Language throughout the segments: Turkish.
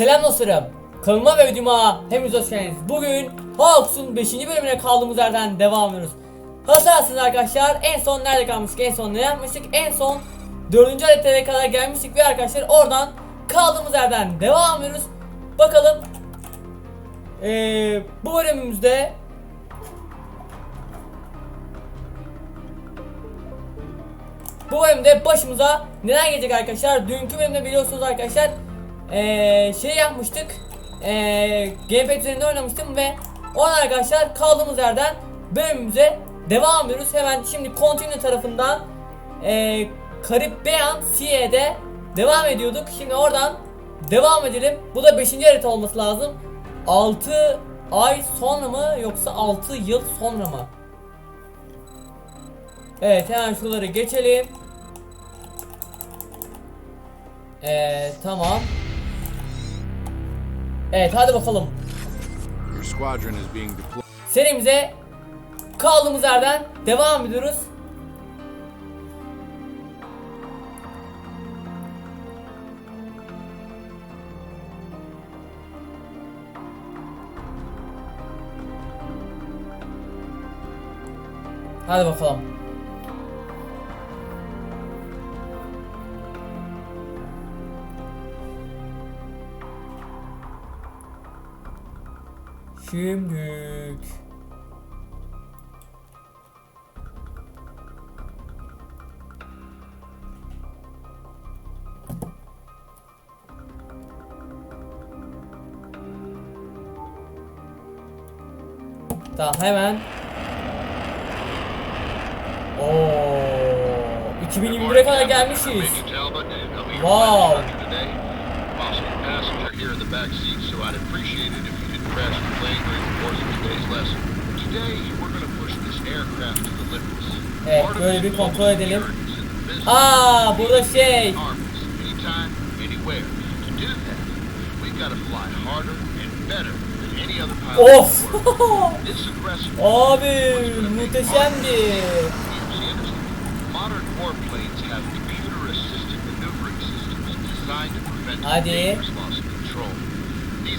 Selam dostlarım. Kanalıma ve videoma hepiniz hoş geldiniz. Bugün Hawks'un 5. bölümüne kaldığımız yerden devam ediyoruz. Hatırlarsınız arkadaşlar en son nerede kalmıştık en son ne yapmıştık en son 4. haritada kadar gelmiştik ve arkadaşlar oradan kaldığımız yerden devam ediyoruz. Bakalım ee, bu bölümümüzde Bu bölümde başımıza neler gelecek arkadaşlar? Dünkü bölümde biliyorsunuz arkadaşlar ee, şey yapmıştık. Ee, Gamepad üzerinde oynamıştım ve oradan arkadaşlar kaldığımız yerden bölümümüze devam ediyoruz. Hemen şimdi Continue tarafından ee, Caribbean Sea'de devam ediyorduk. Şimdi oradan devam edelim. Bu da 5. harita olması lazım. 6 ay sonra mı yoksa 6 yıl sonra mı? Evet hemen şuraları geçelim. Ee, tamam. Evet hadi bakalım. Serimize kaldığımız yerden devam ediyoruz. Hadi bakalım. Şimdik. Tamam hemen. Oo, 2021'e kadar gelmişiz. Wow. Crash the plane during the course of today's lesson. Today, we're going to push this aircraft to the limits. Evet, böyle bir kontrol edelim. Aa, burada şey. anytime, anywhere. To do that, we've got to fly harder and better than any other pilot. Of. Abi muhteşemdi. Modern warplanes have computer-assisted maneuvering systems designed to prevent Hadi.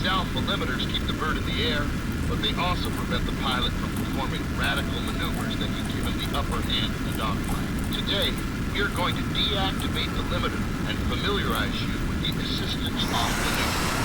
These alpha limiters keep the bird in the air, but they also prevent the pilot from performing radical maneuvers that can give him the upper hand in the dogfight. Today, we are going to deactivate the limiter and familiarize you with the assistance off maneuver.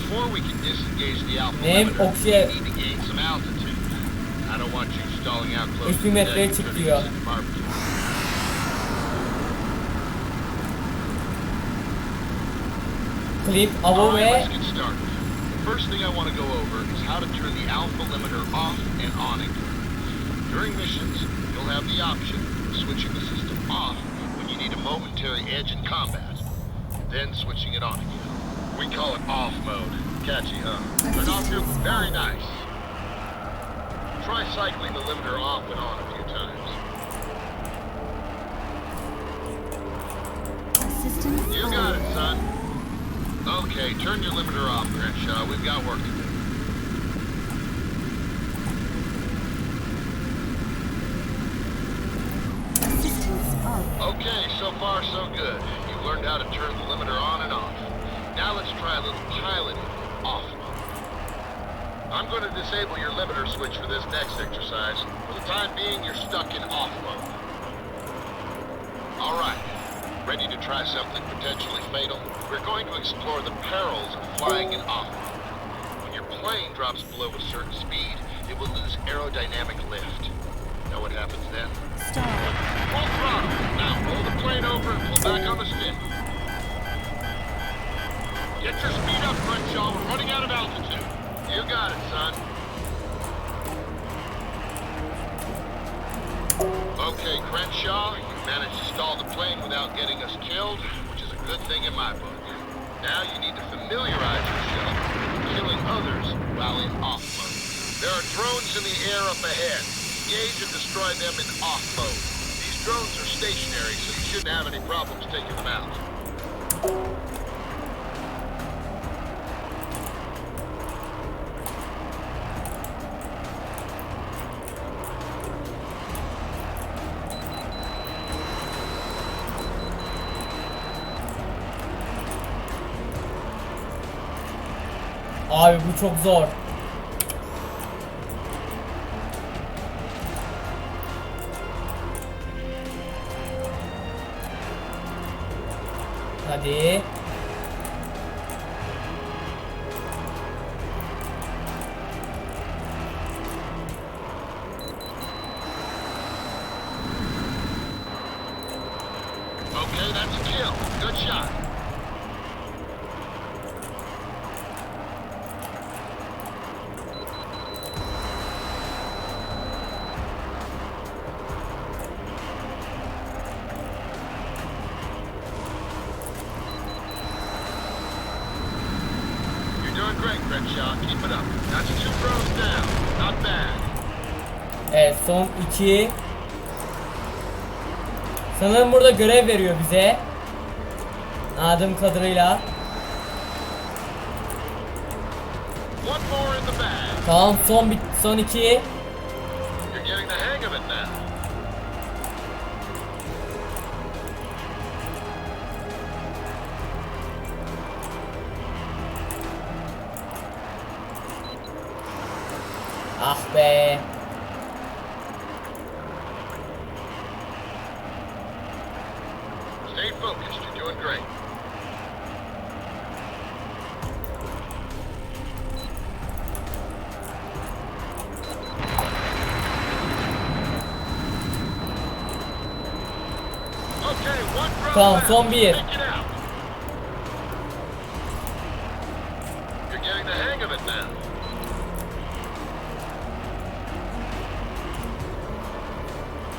Before we can disengage the alpha Name limiter, we need to gain some altitude. I don't want you stalling out close to the çık turning diyor. this into barbecue. Clip All avo right, let's get started. The first thing I want to go over is how to turn the alpha limiter off and on again. During missions, you'll have the option of switching the system off when you need a momentary edge in combat, then switching it on again. We call it off mode. Catchy, huh? Turn off your very nice. Try cycling the limiter off and on a few times. Assistance You got it, son. Okay, turn your limiter off, Crenshaw. We've got work to do. Okay, so far so good. You've learned how to turn the limiter on and off. Now let's try a little piloting off mode. I'm going to disable your limiter switch for this next exercise. For the time being, you're stuck in off mode. All right. Ready to try something potentially fatal? We're going to explore the perils of flying in off mode. When your plane drops below a certain speed, it will lose aerodynamic lift. off mode. There are drones in the air up ahead. Engage and destroy them in off mode. These drones are stationary, so you shouldn't have any problems taking them out. Abi bu çok zor. Hadi. Okay, that's a kill. Good shot. Evet son iki. Sanırım burada görev veriyor bize. Anladığım kadarıyla. Tamam son bir son iki. Ah be. Stay focused. You're doing great. Tamam, son bir.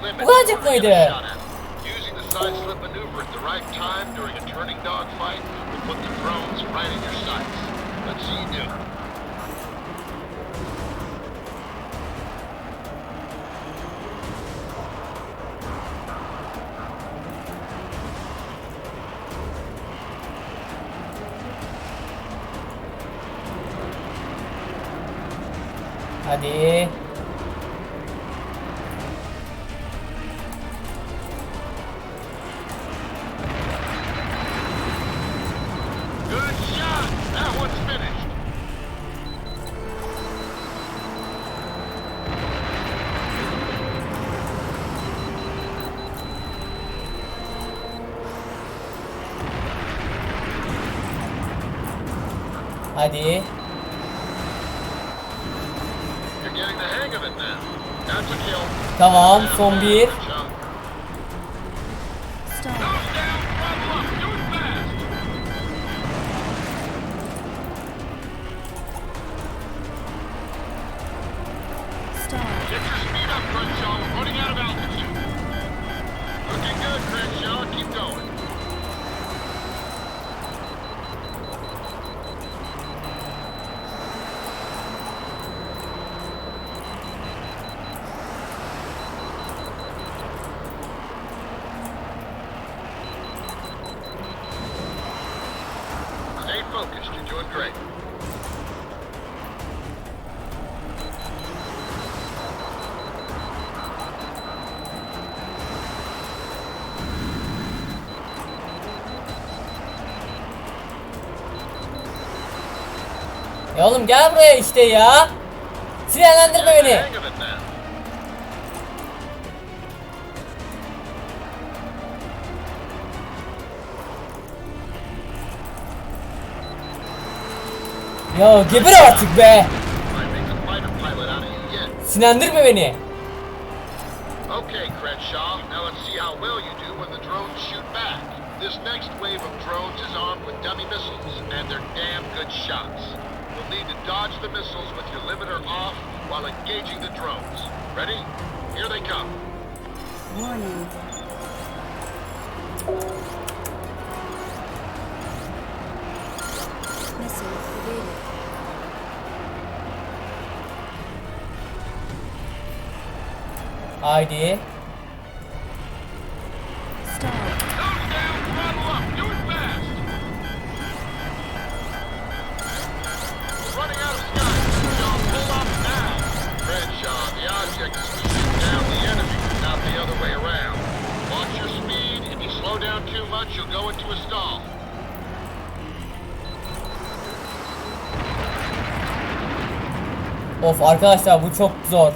plane to its limit. Bu azıcık in order to get mıydı? a shot at it. Using the side slip maneuver at the right time during a turning dogfight will put the drones right in your sights. Let's see you do it. Kill. Tamam son bir. You're doing great. Ya oğlum gel buraya işte ya. Sinirlendirme beni. Ya geber artık be. I make a fighter pilot out of you yet. Sinirlendirme beni. Okay, Crenshaw. Now let's see how well you do when the drones shoot back. This next wave of drones is armed with dummy missiles, and they're damn good shots. You'll need to dodge the missiles with your limiter off while engaging the drones. Ready? Here they come. Warning. Missile stall. Of arkadaşlar bu çok zor.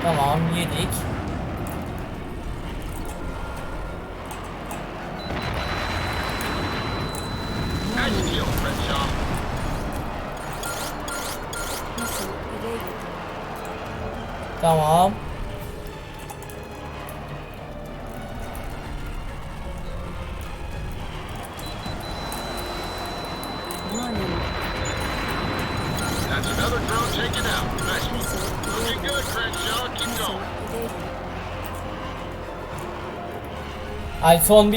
Tamam yedik. Tamam. That's another drone taken out. Hadi son.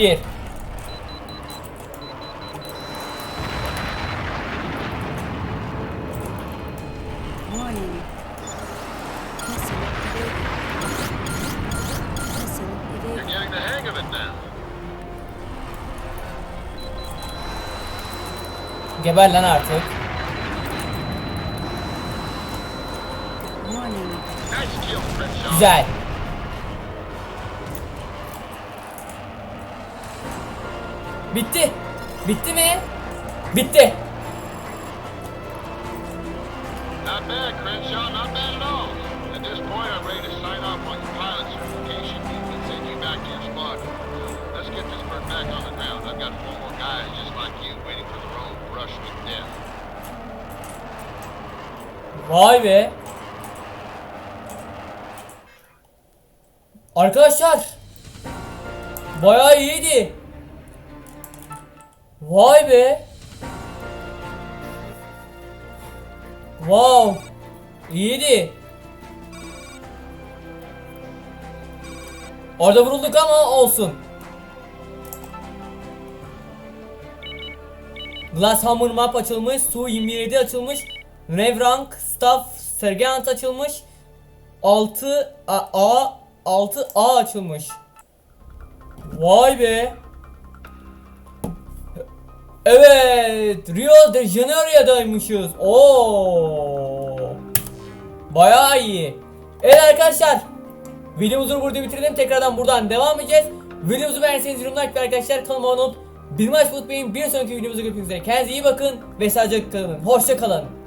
Warning. Missile evaded. Güzel. Bitti. Bitti mi? Bitti. Not bad, Crenshaw. Not bad at all. At this point, I'm ready to sign off on your pilot certification and send you back to your squadron. Let's get this bird back on the ground. I've got four more guys just like you waiting for the road brush with death. Vay be. Arkadaşlar. Bayağı iyiydi. Vay be. Wow. İyiydi. Orada vurulduk ama olsun. Glasshammer map açılmış, Su 27 açılmış, Revrank, Staff, Sergeant açılmış, 6 A, A 6 A açılmış. Vay be. Evet, Rio de Janeiro'daymışız. Oo. Bayağı iyi. Evet arkadaşlar. Videomuzu burada bitirelim. Tekrardan buradan devam edeceğiz. Videomuzu beğendiyseniz yorum like ve arkadaşlar kanalıma abone olup bir maç unutmayın. Bir sonraki videomuzda görüşmek üzere. Kendinize iyi bakın ve sağlıcakla kalın. Hoşça kalın.